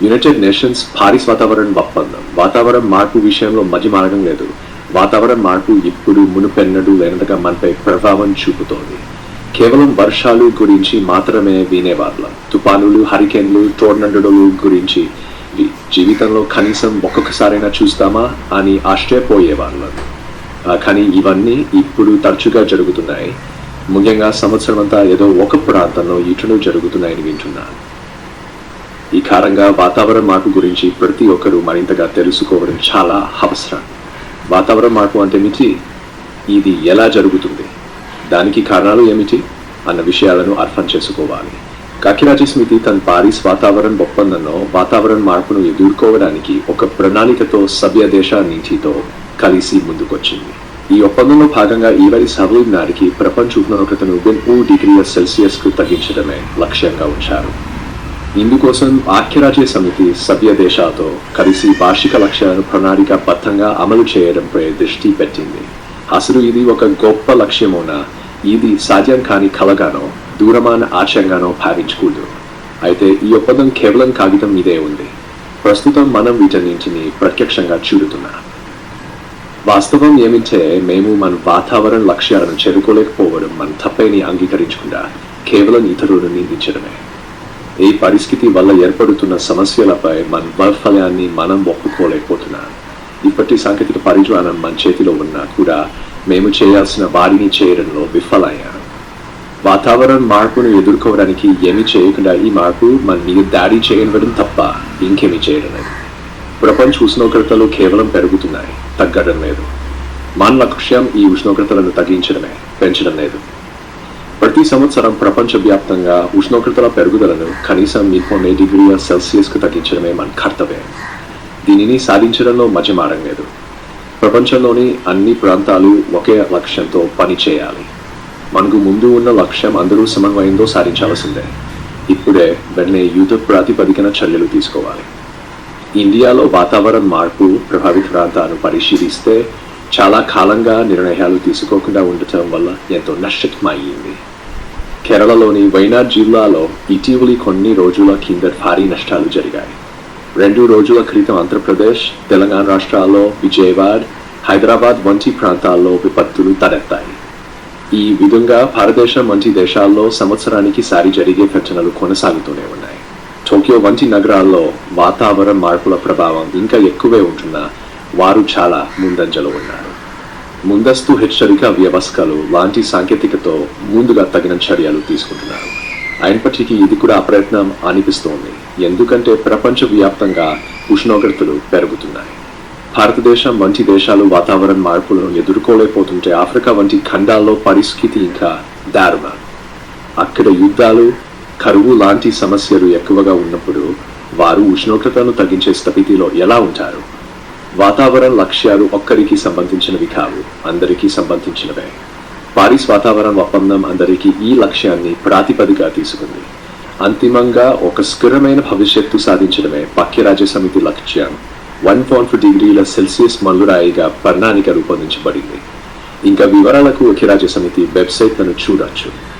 United nations Paris వాతావరణ ఒప్పందం వాతావరణ మార్పు విషయంలో మధ్య మార్గం లేదు వాతావరణ మార్పు ఇప్పుడు మునుపెన్నడూ లేనట్టుగా మనపై ప్రభావం చూపుతోంది కేవలం వర్షాలు గురించి మాత్రమే వినేవాళ్ళం తుపానులు హరికేన్లు టోర్నడోలు గురించి జీవితంలో కనీసం ఒక్కొక్కసారైనా చూస్తామా అని ఆశ్చర్యపోయేవాళ్ళం కానీ ఇవన్నీ ఇప్పుడు తరచుగా జరుగుతున్నాయి ముఖ్యంగా సంవత్సరం అంతా ఏదో ఒక ప్రాంతంలో ఇటును జరుగుతున్నాయని వింటున్నాను ఈ కారంగా వాతావరణ మార్పు గురించి ప్రతి ఒక్కరూ మరింతగా తెలుసుకోవడం చాలా అవసరం. వాతావరణ మార్పు అంటే మించి ఇది ఎలా జరుగుతుంది? దానికి కారణాలు ఏమిటి? అన్న విషయాలను అర్థం చేసుకోవాలి. కాకిరాజీ స్మితి తన పారిస్ వాతావరణ ఒప్పందంలో వాతావరణ మార్పును ఎదుర్కోవడానికి ఒక ప్రణాళికతో సభ్య దేశాన్నింటితో కలిసి ముందుకొచ్చింది. ఈ ఒప్పందంలో భాగంగా ఈవరి సభలు నాటికి ప్రపంచ ఉష్ణోగ్రతను ఓ డిగ్రీల సెల్సియస్కు తగ్గించడమే లక్ష్యంగా ఉంచారు. ఇందుకోసం ఆఖ్యరాజ్య సమితి సభ్య దేశాలతో కలిసి వార్షిక లక్ష్యాలను ప్రణాళికాబద్ధంగా అమలు చేయడంపై దృష్టి పెట్టింది. అసలు ఇది ఒక గొప్ప లక్ష్యమున ఇది సాధ్యం కాని కలగానో దూరమాన ఆశయంగానో భావించకూడదు. అయితే ఈ ఒప్పందం కేవలం కాగితం మీదే ఉంది. ప్రస్తుతం మనం వీటన్నింటిని ప్రత్యక్షంగా చూడుతున్నాం. వాస్తవం ఏమిటంటే మేము మన వాతావరణ లక్ష్యాలను చేరుకోలేకపోవడం మన తప్పని అంగీకరించకుండా కేవలం ఇతరులను నిందించడమే. ఈ పరిస్థితి వల్ల ఏర్పడుతున్న సమస్యలపై మన వైఫల్యాన్ని మనం ఒప్పుకోలేకపోతున్నాం. ఇప్పటి సాంకేతిక పరిజ్ఞానం మన చేతిలో ఉన్నా కూడా మేము చేయాల్సిన వారిని చేయడంలో విఫలయ్యాం వాతావరణ మార్పును ఎదుర్కోవడానికి ఏమి చేయకుండా ఈ మార్పు మన మీద దాడి చేయడం తప్ప ఇంకేమీ చేయడం లేదు ప్రపంచ ఉష్ణోగ్రతలు కేవలం పెరుగుతున్నాయి తగ్గడం లేదు. మన లక్ష్యం ఈ ఉష్ణోగ్రతలను తగ్గించడమే పెంచడం లేదు. ప్రతి సంవత్సరం ప్రపంచవ్యాప్తంగా ఉష్ణోగ్రతల పెరుగుదలను కనీసం కొన్ని డిగ్రీల సెల్సియస్కు తగ్గించడమే మన కర్తవ్యం. దీనిని సాధించడంలో మధ్య మారం లేదు. ప్రపంచంలోని అన్ని ప్రాంతాలు ఒకే లక్ష్యంతో పని చేయాలి మనకు ముందు ఉన్న లక్ష్యం అందరూ సమన్వయంతో సాధించాల్సిందే. ఇప్పుడే వెంటనే యుద్ధ ప్రాతిపదికన చర్యలు తీసుకోవాలి. ఇండియాలో వాతావరణ మార్పు ప్రభావిత ప్రాంతాలను పరిశీలిస్తే చాలా కాలంగా నిర్ణయాలు తీసుకోకుండా ఉండటం వల్ల ఎంతో నష్టమయ్యింది. కేరళలోని వైనాడ్ జిల్లాలో ఇటీవలి కొన్ని రోజుల కింద భారీ నష్టాలు జరిగాయి. రెండు రోజుల క్రితం ఆంధ్రప్రదేశ్ తెలంగాణ రాష్ట్రాల్లో విజయవాడ హైదరాబాద్ వంటి ప్రాంతాల్లో విపత్తులు తలెత్తాయి. ఈ విధంగా భారతదేశం వంటి దేశాల్లో సంవత్సరానికి సారి జరిగే ఘటనలు కొనసాగుతూనే ఉన్నాయి. టోక్యో వంటి నగరాల్లో వాతావరణ మార్పుల ప్రభావం ఇంకా ఎక్కువే ఉంటున్నా వారు చాలా ముందంజలో ఉన్నారు. ముందస్తు హెచ్చరిక వ్యవస్థలు లాంటి సాంకేతికతో ముందుగా తగిన చర్యలు తీసుకుంటున్నారు. అయినప్పటికీ ఇది కూడా అప్రయత్నం అనిపిస్తోంది. ఎందుకంటే ప్రపంచవ్యాప్తంగా ఉష్ణోగ్రతలు పెరుగుతున్నాయి. భారతదేశం వంటి దేశాలు వాతావరణ మార్పులను ఎదుర్కోలేకపోతుంటే ఆఫ్రికా వంటి ఖండాల్లో పరిస్థితి ఇంకా దారుణ. అక్కడ యుద్ధాలు కరువు లాంటి సమస్యలు ఎక్కువగా ఉన్నప్పుడు వారు ఉష్ణోగ్రతను తగ్గించే స్థితిలో ఎలా ఉంటారు? వాతావరణ లక్ష్యాలు ఒక్కరికి సంబంధించినవి కావు అందరికీ సంబంధించినవే. పారిస్ వాతావరణ ఒప్పందం అందరికీ ఈ లక్ష్యాన్ని ప్రాతిపదిగా తీసుకుంది. అంతిమంగా ఒక స్థిరమైన భవిష్యత్తు సాధించడమే ఐక్యరాజ్య సమితి లక్ష్యం. వన్ పాయింట్ డిగ్రీల సెల్సియస్ మల్లురాయిగా ప్రణాళిక రూపొందించబడింది. ఇంకా వివరాలకు ఐక్యరాజ్య సమితి వెబ్సైట్లను చూడొచ్చు.